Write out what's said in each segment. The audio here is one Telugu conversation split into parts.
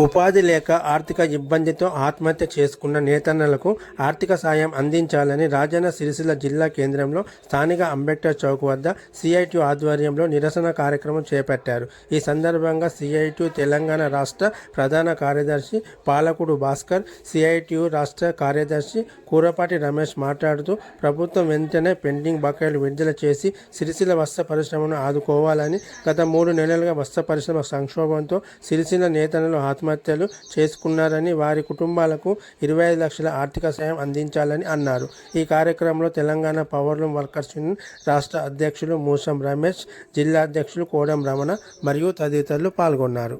ఉపాధి లేక ఆర్థిక ఇబ్బందితో ఆత్మహత్య చేసుకున్న నేతన్నలకు ఆర్థిక సాయం అందించాలని రాజన్న సిరిసిల్ల జిల్లా కేంద్రంలో స్థానిక అంబేద్కర్ చౌక్ వద్ద సిఐటి ఆధ్వర్యంలో నిరసన కార్యక్రమం చేపట్టారు. ఈ సందర్భంగా సిఐటి తెలంగాణ రాష్ట్ర ప్రధాన కార్యదర్శి పాలకుడు భాస్కర్ సిఐటియు రాష్ట్ర కార్యదర్శి కూరపాటి రమేష్ మాట్లాడుతూ ప్రభుత్వం వెంటనే పెండింగ్ బకాయిలు విడుదల చేసి సిరిసిల్ల వస్త్ర పరిశ్రమను ఆదుకోవాలని గత మూడు నెలలుగా వస్త్ర పరిశ్రమ సంక్షోభంతో సిరిసిల్ల నేతలు ఆత్మహత్యలు చేసుకున్నారని వారి కుటుంబాలకు ఇరవై ఐదు లక్షల ఆర్థిక సాయం అందించాలని అన్నారు. ఈ కార్యక్రమంలో తెలంగాణ పవర్లూమ్ వర్కర్స్ యూనియన్ రాష్ట్ర అధ్యక్షులు మూసం రమేష్ జిల్లా అధ్యక్షులు కోడం రమణ మరియు తదితరులు పాల్గొన్నారు.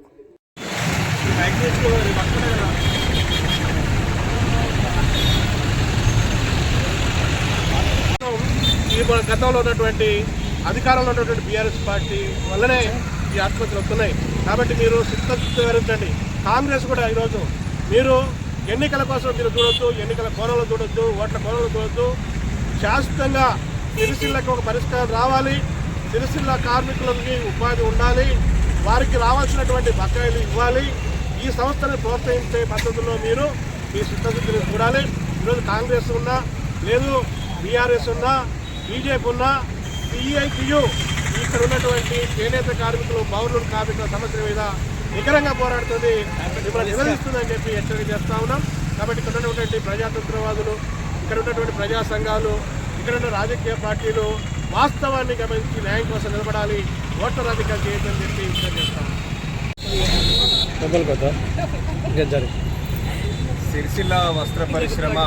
ఈ గతంలో ఉన్నటువంటి అధికారంలో ఉన్నటువంటి బీఆర్ఎస్ పార్టీ వల్లనే ఈ ఆత్మహత్యలు వస్తున్నాయి. కాబట్టి మీరు శుద్ధి వహించండి కాంగ్రెస్ కూడా ఈరోజు మీరు ఎన్నికల కోసం మీరు చూడొద్దు ఎన్నికల కోణంలో చూడొద్దు ఓట్ల కోణంలో చూడొద్దు. శాశ్వతంగా సిరిసిల్లకి ఒక పరిష్కారం రావాలి. సిరిసిల్ల కార్మికులకి ఉపాధి ఉండాలి. వారికి రావాల్సినటువంటి బకాయిలు ఇవ్వాలి. ఈ సంస్థను ప్రోత్సహించే పద్ధతుల్లో మీరు మీ సిద్ధశుద్ధిని చూడాలి. ఈరోజు కాంగ్రెస్ ఉన్నా లేదు బీఆర్ఎస్ ఉన్నా బీజేపీ ఉన్నా సిఐటియు ఇక్కడ ఉన్నటువంటి చేనేత కార్మికులు పౌరులు కార్మికుల సమస్యల మీద నికరంగా పోరాడుతుంది. మిమ్మల్ని నిలదీస్తుందని చెప్పి హెచ్చరిక చేస్తా ఉన్నాం. కాబట్టి ఇక్కడ ఉన్నటువంటి ప్రజాతంత్రవాదులు ఇక్కడ ఉన్నటువంటి ప్రజా సంఘాలు ఇక్కడ ఉన్న రాజకీయ పార్టీలు వాస్తవాన్ని గమనించి న్యాయం కోసం నిలబడాలి ఓట్ల రాజకీయాలు చేయొద్దని చెప్పి చేస్తాం సిరిసిల్ల వస్త్ర పరిశ్రమ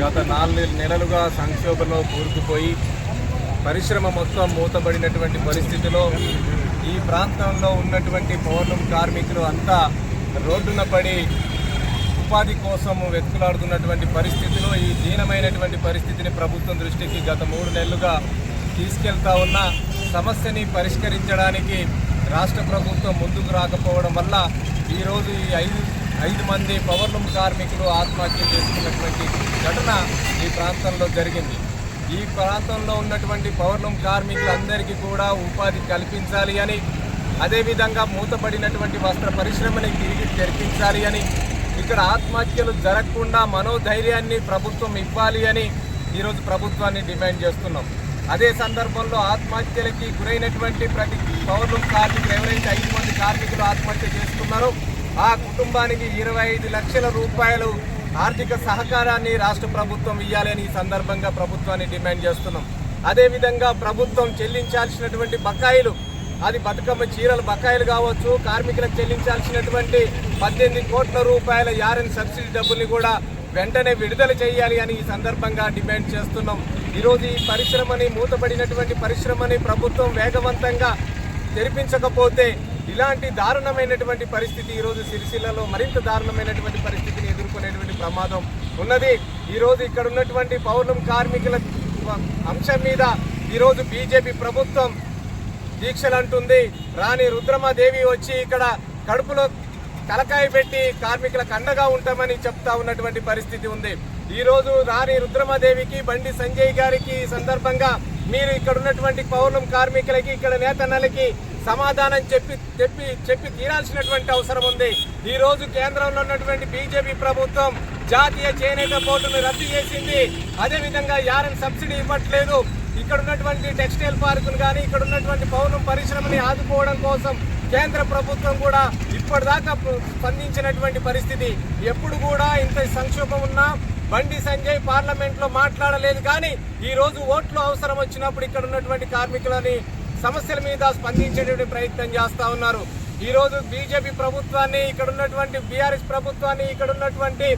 గత నాలుగు నెలలుగా సంక్షోభంలో కూరుకుపోయి పరిశ్రమ మొత్తం మూతబడినటువంటి పరిస్థితిలో ఈ ప్రాంతంలో ఉన్నటువంటి పౌర్ణం కార్మికులు అంతా రోడ్డున పడి ఉపాధి కోసం వెతుకులాడుతున్నటువంటి పరిస్థితిలో ఈ దీనమైనటువంటి పరిస్థితిని ప్రభుత్వం దృష్టికి గత మూడు నెలలుగా తీసుకెళ్తా ఉన్న సమస్యని పరిష్కరించడానికి రాష్ట్ర ప్రభుత్వం ముందుకు రాకపోవడం వల్ల ఈరోజు ఈ ఐదు ఐదు మంది పవర్లూమ్ కార్మికులు ఆత్మహత్య చేసుకున్నటువంటి ఘటన ఈ ప్రాంతంలో జరిగింది. ఈ ప్రాంతంలో ఉన్నటువంటి పౌర్ణం కార్మికులందరికీ కూడా ఉపాధి కల్పించాలి అని అదేవిధంగా మూతపడినటువంటి వస్త్ర పరిశ్రమని తిరిగి తెరిపించాలి అని ఇక్కడ ఆత్మహత్యలు జరగకుండా మనోధైర్యాన్ని ప్రభుత్వం ఇవ్వాలి అని ఈరోజు ప్రభుత్వాన్ని డిమాండ్ చేస్తున్నాం. అదే సందర్భంలో ఆత్మహత్యలకి గురైనటువంటి ప్రతి పౌరులు కార్మికులు ఎవరైతే ఐదు మంది కార్మికులు ఆత్మహత్య చేసుకున్నారో ఆ కుటుంబానికి ఇరవై ఐదు లక్షల రూపాయలు ఆర్థిక సహకారాన్ని రాష్ట్ర ప్రభుత్వం ఇవ్వాలని ఈ సందర్భంగా ప్రభుత్వాన్ని డిమాండ్ చేస్తున్నాం. అదేవిధంగా ప్రభుత్వం చెల్లించాల్సినటువంటి బకాయిలు అది బతుకమ్మ చీరలు బకాయిలు కావచ్చు కార్మికులకు చెల్లించాల్సినటువంటి పద్దెనిమిది కోట్ల రూపాయల యారన్ సబ్సిడీ డబ్బుల్ని కూడా వెంటనే విడుదల చేయాలి అని ఈ సందర్భంగా డిమాండ్ చేస్తున్నాం. ఈరోజు ఈ పరిశ్రమని మూతపడినటువంటి పరిశ్రమని ప్రభుత్వం వేగవంతంగా తెరిపించకపోతే ఇలాంటి దారుణమైనటువంటి పరిస్థితి ఈరోజు సిరిసిల్లలో మరింత దారుణమైనటువంటి పరిస్థితిని ఎదుర్కొనేటువంటి ప్రమాదం ఉన్నది. ఈరోజు ఇక్కడ ఉన్నటువంటి పౌర్ణం కార్మికుల అంశం మీద ఈరోజు బీజేపీ ప్రభుత్వం దీక్షలు అంటుంది రాణి రుద్రమాదేవి వచ్చి ఇక్కడ కడుపులో తలకాయ పెట్టి కార్మికులకు అండగా ఉంటామని చెప్తా ఉన్నటువంటి పరిస్థితి ఉంది. ఈరోజు రాణి రుద్రమాదేవికి బండి సంజయ్ గారికి సందర్భంగా మీరు ఇక్కడ ఉన్నటువంటి పౌర్ణం కార్మికులకి ఇక్కడ నేతన్నలకి సమాధానం చెప్పి చెప్పి చెప్పి తీరాల్సినటువంటి అవసరం ఉంది. ఈ రోజు కేంద్రంలో ఉన్నటువంటి బీజేపీ ప్రభుత్వం జాతీయ చేనేత బోర్డును రద్దు చేసింది. అదేవిధంగా యారం సబ్సిడీ ఇవ్వట్లేదు. ఇక్కడ ఉన్నటువంటి టెక్స్టైల్ పార్కును కానీ ఇక్కడ ఉన్నటువంటి పౌరం పరిశ్రమని ఆదుకోవడం కోసం కేంద్ర ప్రభుత్వం కూడా ఇప్పటిదాకా స్పందించినటువంటి పరిస్థితి. ఎప్పుడు కూడా ఇంత సంక్షోభం ఉన్నా బండి సంజయ్ పార్లమెంట్లో మాట్లాడలేదు. కానీ ఈరోజు ఓట్లు అవసరం వచ్చినప్పుడు ఇక్కడ ఉన్నటువంటి కార్మికులని సమస్యల మీద స్పందించేటువంటి ప్రయత్నం చేస్తూ ఉన్నారు. ఈరోజు బీజేపీ ప్రభుత్వాన్ని ఇక్కడ ఉన్నటువంటి బీఆర్ఎస్ ప్రభుత్వాన్ని ఇక్కడ ఉన్నటువంటి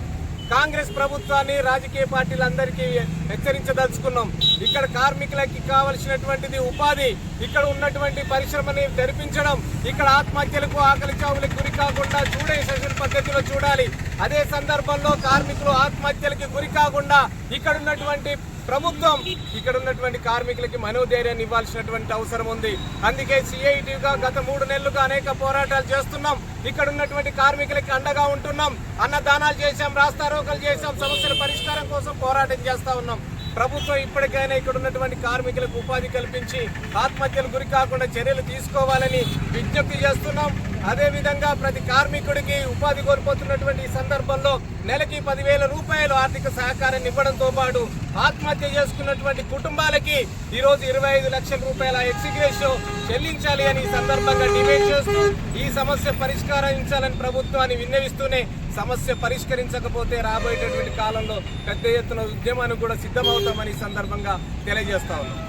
కాంగ్రెస్ ప్రభుత్వాన్ని రాజకీయ పార్టీలందరికీ హెచ్చరించదలుచుకున్నాం. ఇక్కడ కార్మికులకి కావలసినటువంటిది ఉపాధి ఇక్కడ ఉన్నటువంటి పరిశ్రమని తెరిపించడం ఇక్కడ ఆత్మహత్యలకు ఆకలి చావులకు గురి కాకుండా చూడే సెషన్ పద్ధతిలో చూడాలి. అదే సందర్భంలో కార్మికులు ఆత్మహత్యలకి గురి కాకుండా ఇక్కడ ఉన్నటువంటి ప్రభుత్వం ఇక్కడ ఉన్నటువంటి కార్మికులకి మనోధైర్యాన్ని ఇవ్వాల్సినటువంటి అవసరం ఉంది. అందుకే సిఐటిగా గత మూడు నెలలుగా అనేక పోరాటాలు చేస్తున్నాం. ఇక్కడ ఉన్నటువంటి కార్మికులకి అండగా ఉంటున్నాం. అన్నదానాలు చేశాం రాస్తారోకలు చేశాం సమస్యల పరిష్కారం కోసం పోరాటం చేస్తా ఉన్నాం. ప్రభుత్వం ఇప్పటికైనా ఇక్కడ ఉన్నటువంటి కార్మికులకు ఉపాధి కల్పించి ఆత్మహత్యలు గురి కాకుండా చర్యలు తీసుకోవాలని విజ్ఞప్తి చేస్తున్నాం. అదేవిధంగా ప్రతి కార్మికుడికి ఉపాధి కోల్పోతున్నటువంటి ఈ సందర్భంలో నెలకి పదివేల రూపాయలు ఆర్థిక సహకారాన్ని ఇవ్వడంతో పాటు ఆత్మహత్య చేసుకున్నటువంటి కుటుంబాలకి ఈరోజు ఇరవై ఐదు లక్షల రూపాయల ఎక్సిగ్రేషో చెల్లించాలి అని ఈ సందర్భంగా డిమాండ్ చేస్తూ ఈ సమస్య పరిష్కరించాలని ప్రభుత్వాన్ని విన్నవిస్తూనే సమస్య పరిష్కరించకపోతే రాబోయేటటువంటి కాలంలో పెద్ద ఎత్తున ఉద్యమానికి కూడా సిద్ధమవుతామని సందర్భంగా తెలియజేస్తా ఉన్నాం.